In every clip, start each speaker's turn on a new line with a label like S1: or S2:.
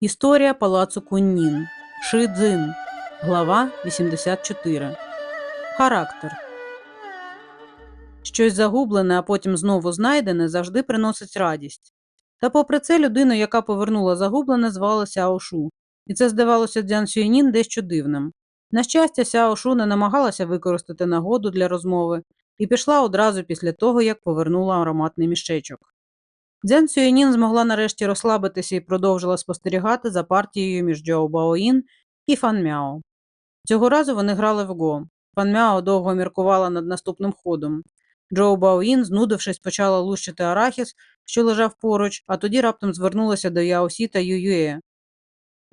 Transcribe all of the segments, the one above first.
S1: Історія палацу Куннін. Шидзин. Глава 84. Характер. Щось загублене, а потім знову знайдене, завжди приносить радість. Та попри це людину, яка повернула загублене, звали Сяо Шу. І це здавалося Дзян Сюєнін дещо дивним. На щастя, Сяо Шу не намагалася використати нагоду для розмови і пішла одразу після того, як повернула ароматний мішечок. Дзян Сюєнін змогла нарешті розслабитися і продовжила спостерігати за партією між Джоу Баоїн і Фан Мяо. Цього разу вони грали в го. Фан Мяо довго міркувала над наступним ходом. Джоу Баоїн, знудившись, почала лущити арахіс, що лежав поруч, а тоді раптом звернулася до Яосі та Юює.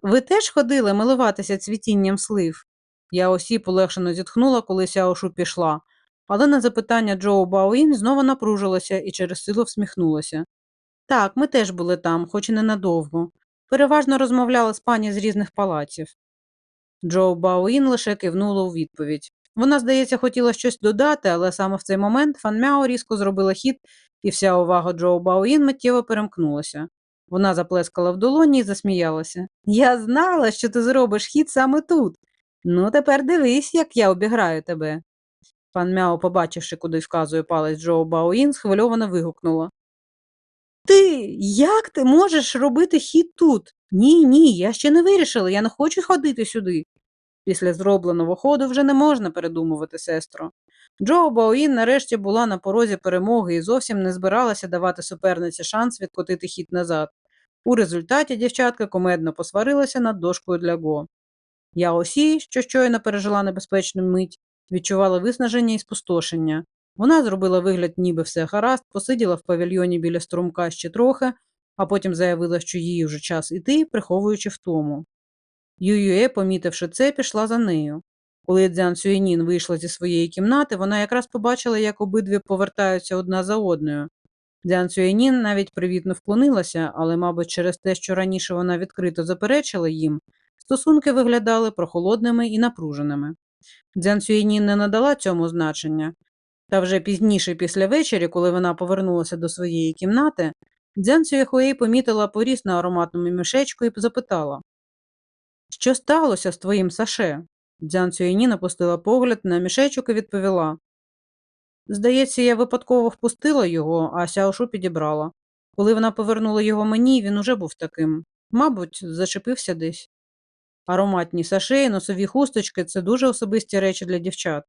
S1: Ви теж ходили милуватися цвітінням слив? Яосі полегшено зітхнула, коли Сяошу пішла, але на запитання Джоу Баоїн знову напружилася і через силу всміхнулася. Так, ми теж були там, хоч і ненадовго. Переважно розмовляли з пані з різних палаців. Джоу Баоїн лише кивнула у відповідь. Вона, здається, хотіла щось додати, але саме в цей момент Фан Мяо різко зробила хід, і вся увага Джоу Баоїн миттєво перемкнулася. Вона заплескала в долоні і засміялася. Я знала, що ти зробиш хід саме тут. Ну, тепер дивись, як я обіграю тебе. Пан Мяо, побачивши, куди вказує палець Джоу Баоїн, схвильовано вигукнула. Ти як ти можеш робити хід тут? Ні, ні, я ще не вирішила, я не хочу ходити сюди. Після зробленого ходу вже не можна передумувати, сестро. Джо Баоїн нарешті була на порозі перемоги і зовсім не збиралася давати суперниці шанс відкотити хід назад. У результаті дівчатка комедно посварилася над дошкою для Го. Я осі, що щойно пережила небезпечну мить, відчувала виснаження і спустошення. Вона зробила вигляд, ніби все гаразд, посиділа в павільйоні біля струмка ще трохи, а потім заявила, що їй вже час іти, приховуючи втому. Юює, помітивши це, пішла за нею. Коли Дзян Сюєнін вийшла зі своєї кімнати, вона якраз побачила, як обидві повертаються одна за одною. Дзян Сюєнін навіть привітно вклонилася, але, мабуть, через те, що раніше вона відкрито заперечила їм, стосунки виглядали прохолодними і напруженими. Дзян Сюєнін не надала цьому значення, та вже пізніше після вечері, коли вона повернулася до своєї кімнати, Дзян Сюєхуей помітила поріс на ароматному мішечку і запитала Що сталося з твоїм саше? Дзян Сюєнін опустила погляд на мішечок і відповіла Здається, я випадково впустила його, а Сяошу підібрала. Коли вона повернула його мені, він уже був таким. Мабуть, зачепився десь. Ароматні саше і носові хусточки це дуже особисті речі для дівчат.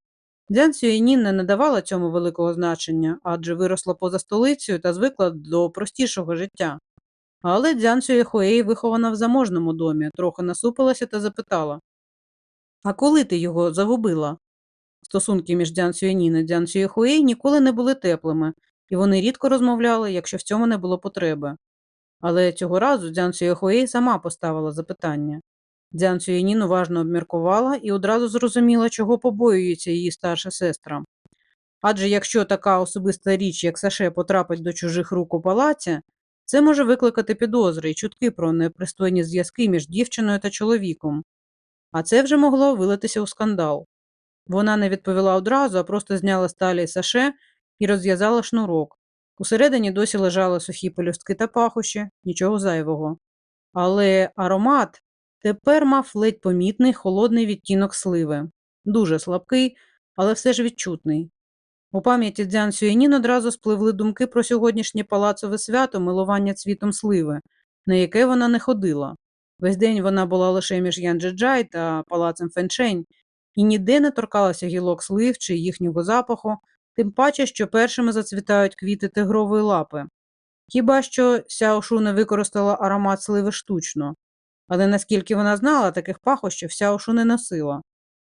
S1: Дзян Сюєнін не надавала цьому великого значення, адже виросла поза столицею та звикла до простішого життя. Але Дзян Сюєхуей, вихована в заможному домі, трохи насупилася та запитала А коли ти його загубила? Стосунки між Дзян Сюєнін і Дзян Сюєхуей ніколи не були теплими, і вони рідко розмовляли, якщо в цьому не було потреби. Але цього разу Дзян Сюєхуей сама поставила запитання. Дзян Сюєнін уважно обміркувала і одразу зрозуміла, чого побоюється її старша сестра. Адже якщо така особиста річ, як Саше, потрапить до чужих рук у палаці, це може викликати підозри і чутки про непристойні зв'язки між дівчиною та чоловіком, а це вже могло вилитися у скандал. Вона не відповіла одразу, а просто зняла з талії Саше і розв'язала шнурок. Усередині досі лежали сухі пелюстки та пахощі, нічого зайвого. Але аромат, Тепер мав ледь помітний холодний відтінок сливи, дуже слабкий, але все ж відчутний. У пам'яті Дзян Сюєнін одразу спливли думки про сьогоднішнє палацове свято милування цвітом сливи, на яке вона не ходила. Весь день вона була лише між Янджеджай та палацем Феншень і ніде не торкалася гілок слив чи їхнього запаху, тим паче, що першими зацвітають квіти тигрової лапи. Хіба що Сяошу не використала аромат сливи штучно. Але наскільки вона знала, таких пахощів вся ушу не носила.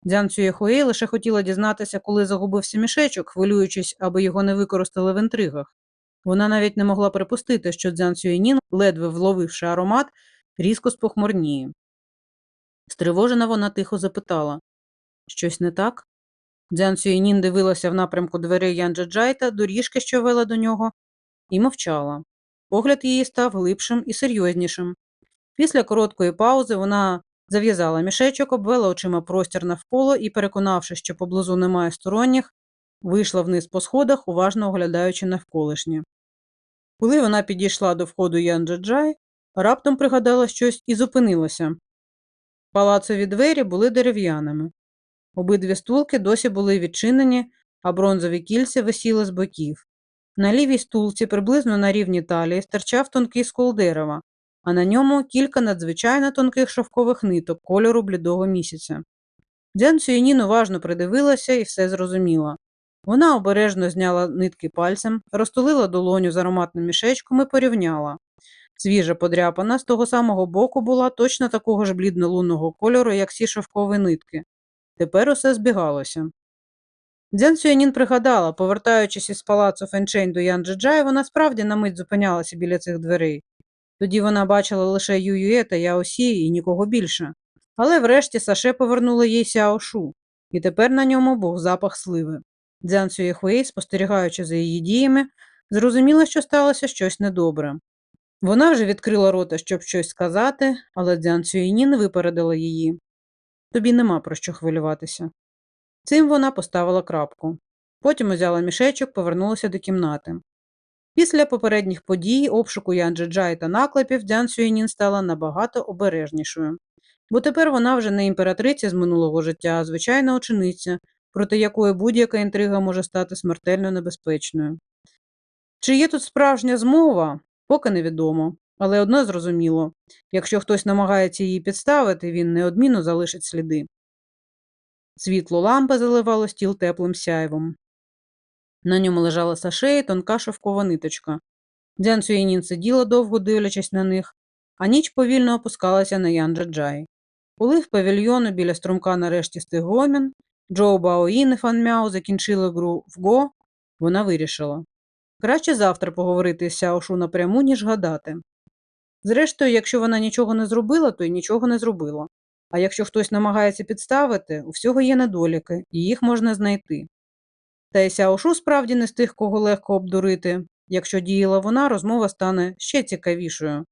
S1: Дзян Цюєхуей лише хотіла дізнатися, коли загубився мішечок, хвилюючись, аби його не використали в інтригах. Вона навіть не могла припустити, що Дзян Цюєнін, ледве вловивши аромат, різко спохмурніє. Стривожена вона тихо запитала Щось не так? Дзян Цюєнін дивилася в напрямку дверей Янджаджайта, доріжки, що вела до нього, і мовчала. Погляд її став глибшим і серйознішим. Після короткої паузи вона зав'язала мішечок, обвела очима простір навколо і, переконавшись, що поблизу немає сторонніх, вийшла вниз по сходах, уважно оглядаючи навколишнє. Коли вона підійшла до входу Янджаджай, Раптом пригадала щось і зупинилася. Палацові двері були дерев'яними. Обидві стулки досі були відчинені, а бронзові кільця висіли з боків. На лівій стулці, приблизно на рівні талії, стирчав тонкий скол дерева, а на ньому кілька надзвичайно тонких шовкових ниток кольору блідого місяця. Дзян Сюєнін уважно придивилася і все зрозуміла. Вона обережно зняла нитки пальцем, розтулила долоню з ароматним мішечком і порівняла. Свіжа подряпана з того самого боку була точно такого ж блідно-лунного кольору, як всі шовкові нитки. Тепер усе збігалося. Дзян Сюєнін пригадала, повертаючись із палацу Фенчень до Ян Джиджай, вона справді на мить зупинялася біля цих дверей. Тоді вона бачила лише Юює та Яосі і нікого більше. Але врешті Саше повернула їй Сяошу, і тепер на ньому був запах сливи. Дзян Сюєхуей, спостерігаючи за її діями, зрозуміла, що сталося щось недобре. Вона вже відкрила рота, щоб щось сказати, але Дзян Сюєнін випередила її. Тобі нема про що хвилюватися. Цим вона поставила крапку. Потім узяла мішечок, повернулася до кімнати. Після попередніх подій, обшуку Янджиджай та наклепів, Дзян Сюєнін стала набагато обережнішою. Бо тепер вона вже не імператриця з минулого життя, а звичайна учениця, проти якої будь-яка інтрига може стати смертельно небезпечною. Чи є тут справжня змова, поки невідомо, але одно зрозуміло якщо хтось намагається її підставити, він неодмінно залишить сліди. Світло лампи заливало стіл теплим сяйвом. На ньому лежала саше і тонка шовкова ниточка. Дзян Сюєнін сиділа довго дивлячись на них, а ніч повільно опускалася на Ян Джаджай. Коли в павільйону біля струмка нарешті стиг гомін, Джоу Баоїн і Фан Мяо закінчили гру в Го, вона вирішила. Краще завтра поговорити з Сяошу напряму, ніж гадати. Зрештою, якщо вона нічого не зробила, то й нічого не зробила. А якщо хтось намагається підставити, у всього є недоліки, і їх можна знайти. Та й Сяошу справді не з тих, кого легко обдурити. Якщо діяла вона, розмова стане ще цікавішою.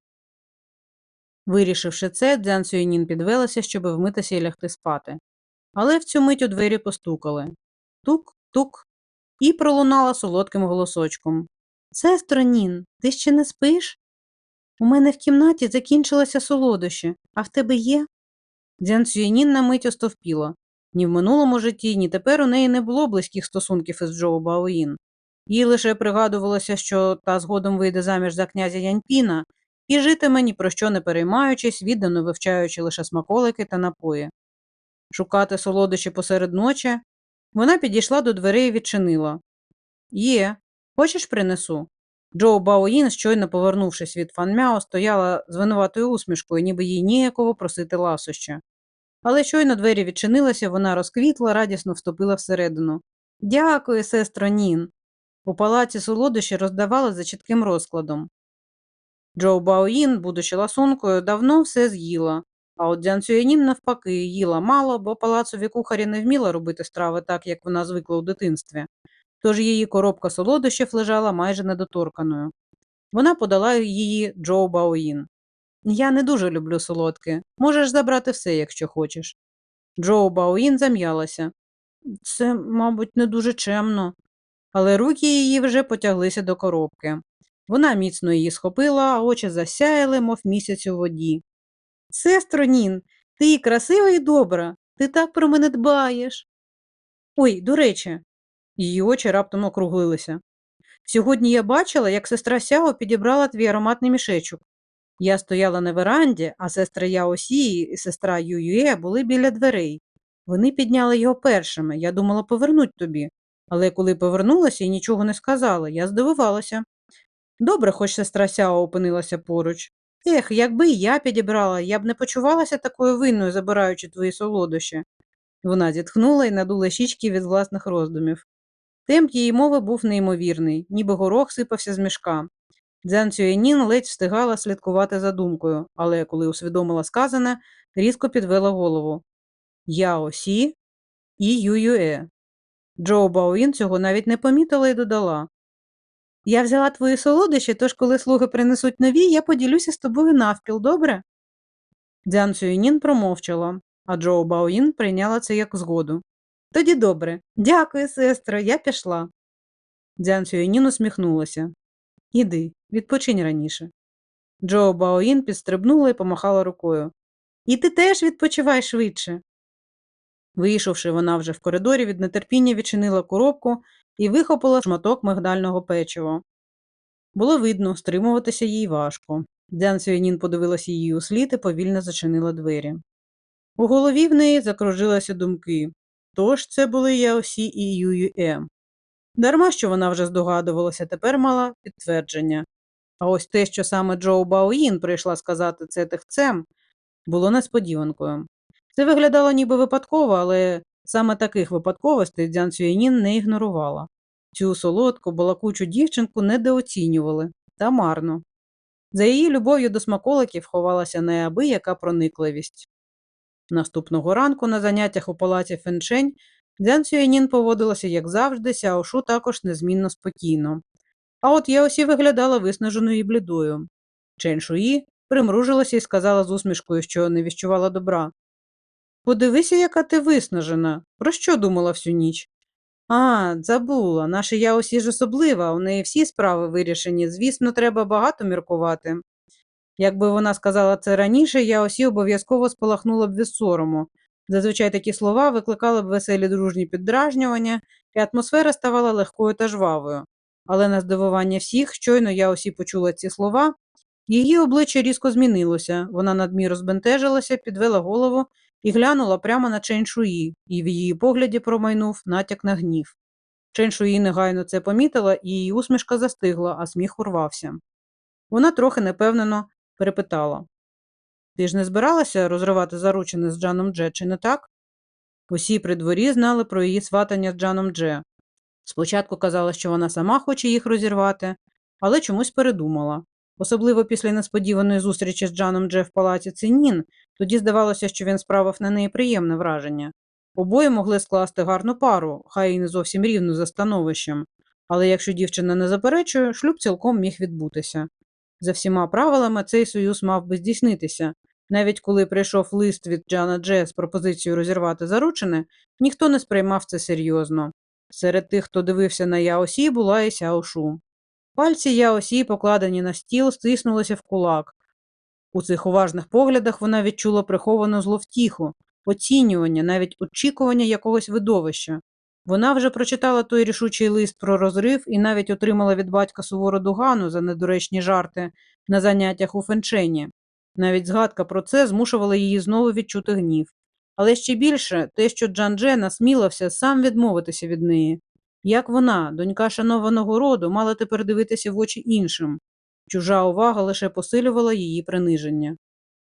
S1: Вирішивши це, Дзян Сюєнін підвелася, щоб вмитися і лягти спати. Але в цю мить у двері постукали. Тук-тук. І пролунала солодким голосочком. Сестро Нін, ти ще не спиш? У мене в кімнаті закінчилося солодощі, а в тебе є? Дзян Сюєнін на мить остовпіла. Ні в минулому житті, ні тепер у неї не було близьких стосунків із Джоу Баоїн. Їй лише пригадувалося, що та згодом вийде заміж за князя Яньпіна і житиме ні про що не переймаючись, віддано вивчаючи лише смаколики та напої. Шукати солодощі посеред ночі вона підійшла до дверей і відчинила. Є, хочеш принесу? Джоу Баоїн, щойно повернувшись від Фанмяо, стояла з винуватою усмішкою, ніби їй ніякого просити ласоща. Але щойно двері відчинилися, вона розквітла, радісно вступила всередину. Дякую, сестро Нін. У палаці солодощі роздавали за чітким розкладом. Джоу Баоїн, будучи ласункою, давно все з'їла, а от Дзян Цюєнін, навпаки, їла мало, бо палацові кухарі не вміла робити страви так, як вона звикла у дитинстві, тож її коробка солодощів лежала майже недоторканою. Вона подала її Джоу Баоїн. Я не дуже люблю солодке. Можеш забрати все, якщо хочеш. Джоу Баоїн зам'ялася. Це, мабуть, не дуже чемно. Але руки її вже потяглися до коробки. Вона міцно її схопила, а очі засяяли, мов місяць у воді. Сестро Нін, ти красива і добра, ти так про мене дбаєш. Ой, до речі, її очі раптом округлилися. Сьогодні я бачила, як сестра Сяо підібрала твій ароматний мішечок. Я стояла на веранді, а сестра Яосії і сестра Юює були біля дверей. Вони підняли його першими, я думала повернуть тобі. Але коли повернулася і нічого не сказала, я здивувалася. Добре, хоч сестра Сяо опинилася поруч. Ех, якби я підібрала, я б не почувалася такою винною, забираючи твої солодощі. Вона зітхнула і надула щічки від власних роздумів. Темп її мови був неймовірний, ніби горох сипався з мішка. Дзян Цюєнін ледь встигала слідкувати за думкою, але коли усвідомила сказане, різко підвела голову. Яо Сі і Ююе. Джоу Баоїн цього навіть не помітила і додала. Я взяла твої солодощі, тож коли слуги принесуть нові, я поділюся з тобою навпіл, добре? Дзян Сюєнін промовчала, а Джоу Баоїн прийняла це як згоду. Тоді добре. Дякую, сестро, я пішла. Дзян Сюєнін усміхнулася. Іди, відпочинь раніше. Джо Баоїн підстрибнула і помахала рукою. І ти теж відпочивай швидше. Вийшовши, вона вже в коридорі від нетерпіння відчинила коробку і вихопила шматок мигдального печива. Було видно, стримуватися їй важко. Дзян Сюєнін подивилася її у слід і повільно зачинила двері. У голові в неї закружилися думки. Тож це були Яосі і Ююе. Дарма, що вона вже здогадувалася, тепер мала підтвердження. А ось те, що саме Джоу Баоїн прийшла сказати це тихцем, було несподіванкою. Це виглядало ніби випадково, але саме таких випадковостей Дзян Сюєнін не ігнорувала. Цю солодку, балакучу дівчинку недооцінювали та марно. За її любов'ю до смаколиків ховалася неабияка проникливість. Наступного ранку на заняттях у палаці Феншень Дзян Сюєнін поводилася, як завжди, Сяошу також незмінно спокійно. А от Яосі виглядала виснаженою і блідою. Чен Шуї примружилася і сказала з усмішкою, що не віщувала добра. Подивися, яка ти виснажена. Про що думала всю ніч? А, забула. Наша Яосі ж особлива, у неї всі справи вирішені. Звісно, треба багато міркувати. Якби вона сказала це раніше, Яосі обов'язково спалахнула б від сорому. Зазвичай такі слова викликали б веселі дружні піддражнювання, і атмосфера ставала легкою та жвавою. Але на здивування всіх, щойно Яосі почула ці слова, її обличчя різко змінилося, вона надміру збентежилася, підвела голову і глянула прямо на Чен Шуї, і в її погляді промайнув натяк на гнів. Чен Шуї негайно це помітила, і її усмішка застигла, а сміх урвався. Вона трохи непевнено перепитала Ти ж не збиралася розривати заручини з Джаном Дже, чи не так? Усі при дворі знали про її сватання з Джаном Дже. Спочатку казала, що вона сама хоче їх розірвати, але чомусь передумала. Особливо після несподіваної зустрічі з Джаном Дже в палаці Цинін, тоді здавалося, що він справив на неї приємне враження. Обоє могли скласти гарну пару, хай і не зовсім рівну за становищем, але якщо дівчина не заперечує, шлюб цілком міг відбутися. За всіма правилами цей союз мав би здійснитися. Навіть коли прийшов лист від Джана Дже з пропозицією розірвати заручини, ніхто не сприймав це серйозно. Серед тих, хто дивився на Яосі, була і Сяошу. Пальці Яосі, покладені на стіл, стиснулися в кулак. У цих уважних поглядах вона відчула приховану зловтіху, оцінювання, навіть очікування якогось видовища. Вона вже прочитала той рішучий лист про розрив і навіть отримала від батька сувору дугану за недоречні жарти на заняттях у фенчені. Навіть згадка про це змушувала її знову відчути гнів. Але ще більше те, що Джан-Дже насмілився сам відмовитися від неї. Як вона, донька шанованого роду, мала тепер дивитися в очі іншим. Чужа увага лише посилювала її приниження.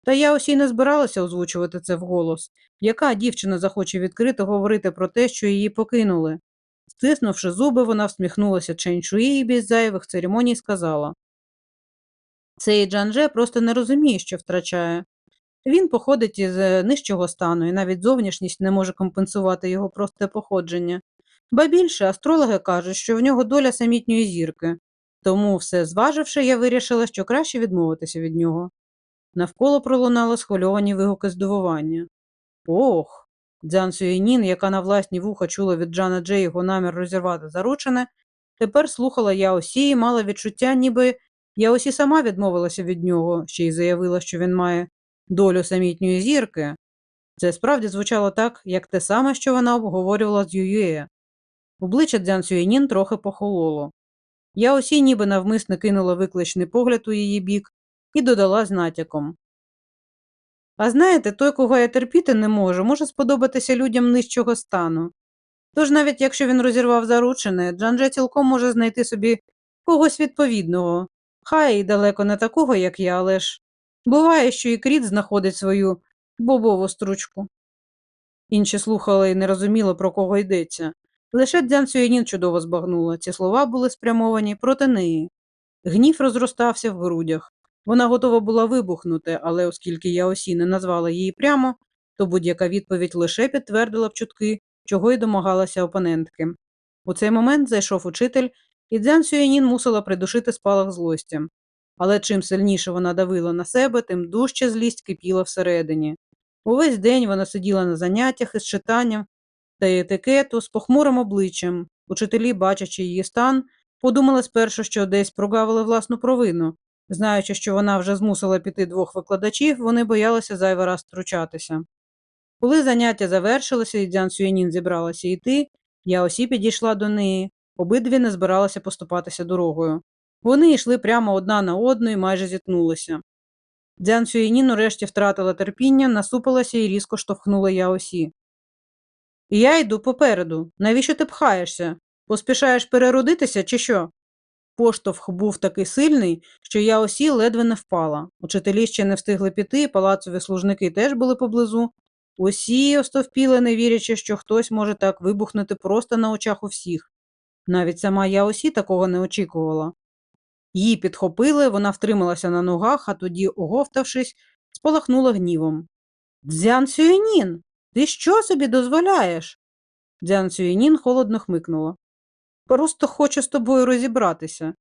S1: Та я усі не збиралася озвучувати це вголос. Яка дівчина захоче відкрито говорити про те, що її покинули? Стиснувши зуби, вона всміхнулася Ченчуї і без зайвих церемоній сказала Цей Джанже просто не розуміє, що втрачає. Він походить із е, нижчого стану, і навіть зовнішність не може компенсувати його просте походження. Ба більше астрологи кажуть, що в нього доля самітньої зірки, тому, все зваживши, я вирішила, що краще відмовитися від нього. Навколо пролунали схвильовані вигуки здивування. Ох. Дзян Сюєнін, яка на власні вуха чула від Джана Джей його намір розірвати заручене, тепер слухала Яосі і мала відчуття, ніби Яосі сама відмовилася від нього, ще й заявила, що він має долю самітньої зірки. Це справді звучало так, як те саме, що вона обговорювала з Юює. Обличчя Дзян Сюєнін трохи похололо. Яосі ніби навмисне кинула викличний погляд у її бік і додала з натяком. А знаєте, той, кого я терпіти не можу, може сподобатися людям нижчого стану. Тож навіть якщо він розірвав заручене, Джандже цілком може знайти собі когось відповідного, хай і далеко не такого, як я, але ж буває, що і кріт знаходить свою бобову стручку. Інші слухали і не розуміли, про кого йдеться. Лише Дзян Сюєнін чудово збагнула, ці слова були спрямовані проти неї. Гнів розростався в грудях. Вона готова була вибухнути, але оскільки Яосі не назвала її прямо, то будь-яка відповідь лише підтвердила б чутки, чого й домагалася опонентки. У цей момент зайшов учитель, і Дзян Сюєнін мусила придушити спалах злості. Але чим сильніше вона давила на себе, тим дужче злість кипіла всередині. Увесь день вона сиділа на заняттях із читанням та етикету з похмурим обличчям. Учителі, бачачи її стан, подумали спершу, що десь прогавили власну провину, Знаючи, що вона вже змусила піти двох викладачів, вони боялися зайвий раз втручатися. Коли заняття завершилося і Дзян Сюєнін зібралася йти, Яосі підійшла до неї, обидві не збиралися поступатися дорогою. Вони йшли прямо одна на одну і майже зіткнулися. Дзян Сюєнін урешті втратила терпіння, насупилася і різко штовхнула Яосі. Я йду попереду. Навіщо ти пхаєшся? Поспішаєш переродитися чи що? Поштовх був такий сильний, що Яосі ледве не впала. Учителі ще не встигли піти, палацові служники теж були поблизу. Усі остовпіли, не вірячи, що хтось може так вибухнути просто на очах у всіх. Навіть сама Яосі такого не очікувала. Її підхопили, вона втрималася на ногах, а тоді, оговтавшись, спалахнула гнівом. Дзян Сюєнін, ти що собі дозволяєш? Дзян Сюєнін холодно хмикнула. Просто хочу з тобою розібратися.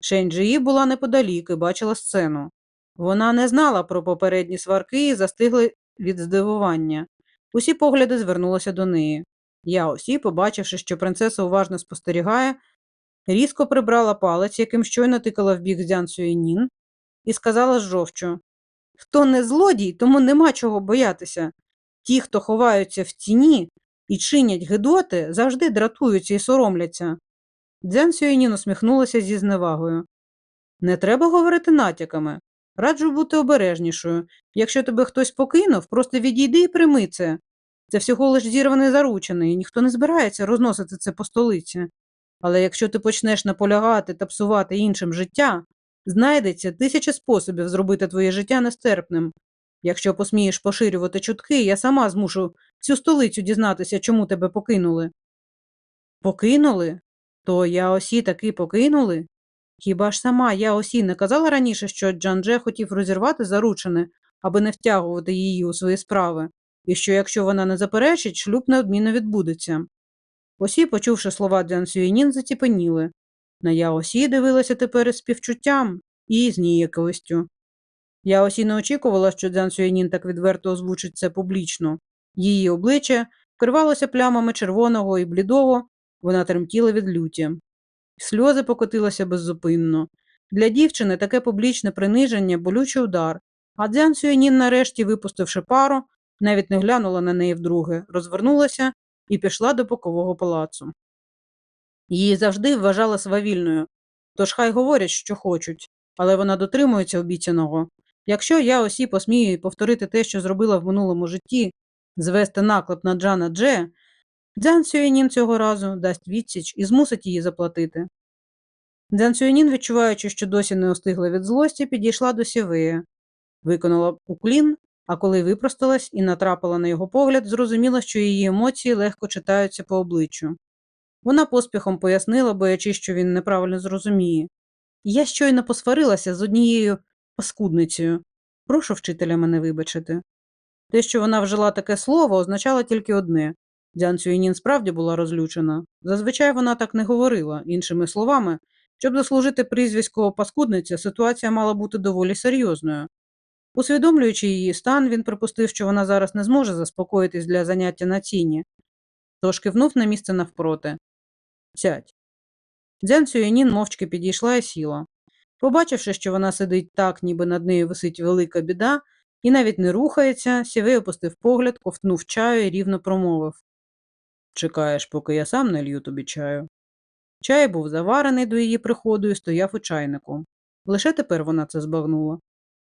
S1: Шенджиї була неподалік і бачила сцену. Вона не знала про попередні сварки і застигли від здивування. Усі погляди звернулися до неї. Я осі, побачивши, що принцеса уважно спостерігає, різко прибрала палець, яким щойно тикала в бік Дзян Сюєнін, і сказала жовчу Хто не злодій, тому нема чого боятися. Ті, хто ховаються в тіні і чинять гидоти, завжди дратуються і соромляться. Дзян Сюєнін усміхнулася зі зневагою. Не треба говорити натяками. Раджу бути обережнішою. Якщо тебе хтось покинув, просто відійди і прийми це. Це всього лиш зірваний заручений, і ніхто не збирається розносити це по столиці. Але якщо ти почнеш наполягати та псувати іншим життя, знайдеться тисячі способів зробити твоє життя нестерпним. Якщо посмієш поширювати чутки, я сама змушу всю столицю дізнатися, чому тебе покинули. Покинули? То я осі таки покинули? Хіба ж сама я осі не казала раніше, що Джандже хотів розірвати заручене, аби не втягувати її у свої справи, і що якщо вона не заперечить, шлюб неодмінно відбудеться. Осі, почувши слова Дзян Сюєнін, заціпеніли. На Яосі дивилася тепер із співчуттям і з ніяковістю. Яосі не очікувала, що Сюєнін так відверто озвучить це публічно. Її обличчя вкривалося плямами червоного і блідого, вона тремтіла від люті. Сльози покотилися беззупинно. Для дівчини таке публічне приниження, болючий удар, а Дзян Сюєнін, нарешті, випустивши пару, навіть не глянула на неї вдруге, розвернулася і пішла до бокового палацу. Її завжди вважала свавільною, тож хай говорять, що хочуть, але вона дотримується обіцяного. Якщо я осі посмію повторити те, що зробила в минулому житті, звести наклеп на Джана Дже, Дзян Сюєнін цього разу дасть відсіч і змусить її заплатити. Дзян Сюєнін, відчуваючи, що досі не остигла від злості, підійшла до Сівея, виконала уклін, а коли випросталась і натрапила на його погляд, зрозуміла, що її емоції легко читаються по обличчю. Вона поспіхом пояснила, боячись, що він неправильно зрозуміє. Я щойно посварилася з однією паскудницею. Прошу вчителя мене вибачити. Те, що вона вжила таке слово, означало тільки одне Дзян Цюєнін справді була розлючена. Зазвичай вона так не говорила, іншими словами, щоб заслужити прізвисько паскудниця, ситуація мала бути доволі серйозною. Усвідомлюючи її стан, він припустив, що вона зараз не зможе заспокоїтись для заняття на ціні, тож кивнув на місце навпроти. Сядь. Дзян Цюєнін мовчки підійшла і сіла. Побачивши, що вона сидить так, ніби над нею висить велика біда, і навіть не рухається, сівей опустив погляд, ковтнув чаю і рівно промовив Чекаєш, поки я сам налью тобі чаю. Чай був заварений до її приходу і стояв у чайнику. Лише тепер вона це збагнула.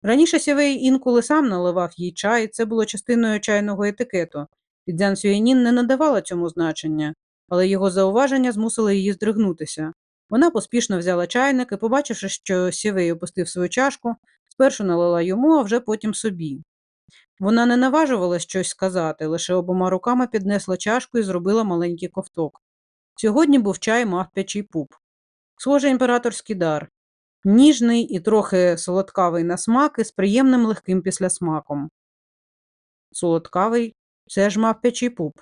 S1: Раніше сівей інколи сам наливав їй чай, це було частиною чайного етикету, і Дзян Сюєнін не надавала цьому значення, але його зауваження змусили її здригнутися. Вона поспішно взяла чайник і, побачивши, що сівей опустив свою чашку, спершу налила йому, а вже потім собі. Вона не наважувала щось сказати, лише обома руками піднесла чашку і зробила маленький ковток. Сьогодні був чай мавпячий пуп. Схожий імператорський дар. Ніжний і трохи солодкавий на смак із приємним легким післясмаком. Солодкавий це ж мавпячий пуп.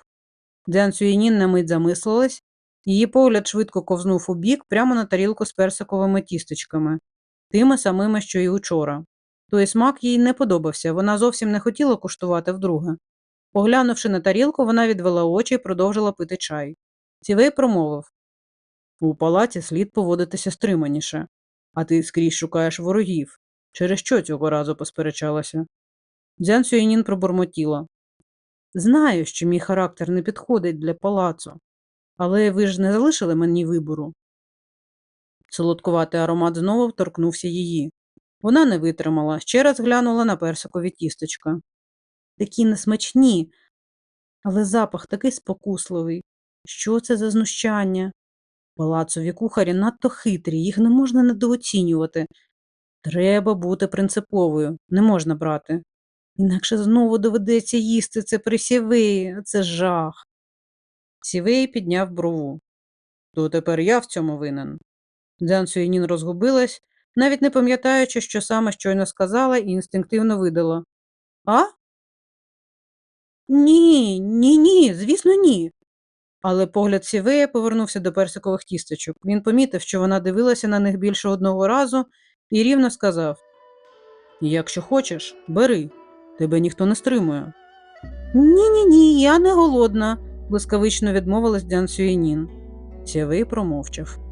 S1: Дзян Сюєнін на мить замислилась, її погляд швидко ковзнув у бік прямо на тарілку з персиковими тістечками, тими самими, що й учора. Той смак їй не подобався, вона зовсім не хотіла куштувати вдруге. Поглянувши на тарілку, вона відвела очі і продовжила пити чай. Цівей промовив У палаці слід поводитися стриманіше. А ти скрізь шукаєш ворогів. Через що цього разу посперечалася? Дзян Сюєнін пробурмотіла. Знаю, що мій характер не підходить для палацу, але ви ж не залишили мені вибору. Солодкуватий аромат знову вторкнувся її. Вона не витримала, ще раз глянула на персикові тістечка. Такі несмачні, але запах такий спокусливий. Що це за знущання? Палацові кухарі надто хитрі, їх не можна недооцінювати. Треба бути принциповою, не можна брати. Інакше знову доведеться їсти це при сівеї, це жах. Сівей підняв брову. То тепер я в цьому винен. Дзян Сюєнін розгубилась, навіть не пам'ятаючи, що саме щойно сказала, і інстинктивно видала. А? Ні, ні, ні, звісно, ні. Але погляд Сівея повернувся до персикових тістечок. Він помітив, що вона дивилася на них більше одного разу, і рівно сказав: Якщо хочеш, бери, тебе ніхто не стримує. Ні, ні, ні, я не голодна, блискавично відмовилась Дзян Сюєнін. Сівей промовчав.